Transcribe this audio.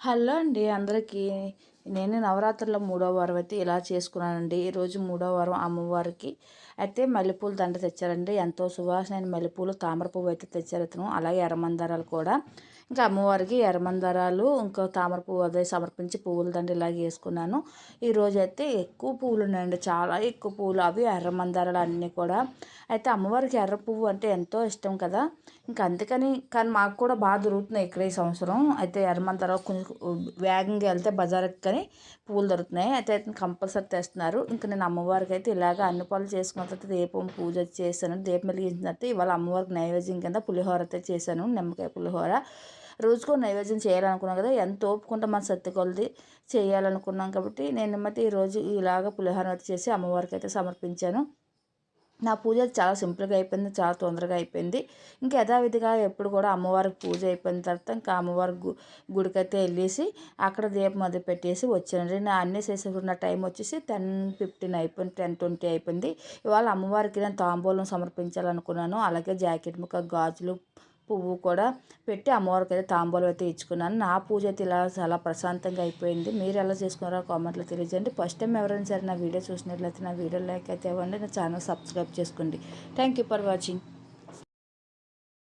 Hello అండి అందరికీ. నేను నవరాత్రుల మూడో వారం అయితే ఇలా చేసుకున్నానండి. ఈరోజు మూడో వారం అమ్మవారికి అయితే మల్లెపూల దండ తెచ్చారండి. ఎంతో సువాసన మల్లెపూలు తామర పువ్వు అయితే తెచ్చారు ఇతను అలాగే ఎర్రమందారాలు కూడా. ఇంకా అమ్మవారికి ఎర్రమందారాలు ఇంకా తామర పువ్వు అదే సమర్పించి పువ్వుల దండ ఇలాగ వేసుకున్నాను. ఈరోజు అయితే ఎక్కువ పువ్వులు ఉన్నాయండి చాలా ఎక్కువ పువ్వులు. అవి ఎర్రమందారాలు అన్నీ కూడా. అయితే అమ్మవారికి ఎర్ర పువ్వు అంటే ఎంతో ఇష్టం కదా. ఇంకా అందుకని కానీ మాకు కూడా బాగా దొరుకుతున్నాయి ఇక్కడ ఈ సంవత్సరం. అయితే ఎర్రమందారాలు కొంచెం వేగంగా వెళ్తే బజార్కి కానీ పువ్వులు దొరుకుతున్నాయి. అయితే కంపల్సరీ తెస్తున్నారు. ఇంకా నేను అమ్మవారికి అయితే ఇలాగ అన్ని పనులు చేసుకున్న తర్వాత దీపం పూజ చేశాను. దీపం వెలిగించిన తర్వాత ఇవాళ అమ్మవారికి నైవేద్యం కింద పులిహోర అయితే చేశాను. నిమ్మకాయ పులిహోర. రోజుకో నైవేద్యం చేయాలనుకున్నాం కదా ఎంత ఓపుకుంటే మన సత్తి కొలది చేయాలనుకున్నాం కాబట్టి నేను మట్టి ఈరోజు ఇలాగ పులిహోర చేసి అమ్మవారికి అయితే సమర్పించాను. నా పూజ చాలా సింపుల్గా అయిపోయింది చాలా తొందరగా అయిపోయింది. ఇంకా యథావిధిగా ఎప్పుడు కూడా అమ్మవారికి పూజ అయిపోయిన తర్వాత ఇంకా అమ్మవారి గు గుడికైతే వెళ్ళేసి అక్కడ దీపం అది పెట్టేసి వచ్చాను నా అన్నీ చేసేకున్న టైం వచ్చేసి టెన్ ఫిఫ్టీన్ అయిపోయింది టెన్ ట్వంటీ అయిపోయింది. ఇవాళ అమ్మవారికి నేను తాంబూలం సమర్పించాలనుకున్నాను. అలాగే జాకెట్ ముక్క గాజులు పువ్వు కూడా పెట్టి అమ్మవారికి అయితే తాంబూలం అయితే ఇచ్చుకున్నాను. నా పూజ అయితే ఇలా చాలా ప్రశాంతంగా అయిపోయింది. మీరు ఎలా చేసుకున్నారో కామెంట్లో తెలియజేయండి. ఫస్ట్ టైం ఎవరైనా సరే నా వీడియో చూసినట్లయితే నా వీడియో లైక్ అయితే ఇవ్వండి. నా ఛానల్ సబ్స్క్రైబ్ చేసుకోండి. Thank you for watching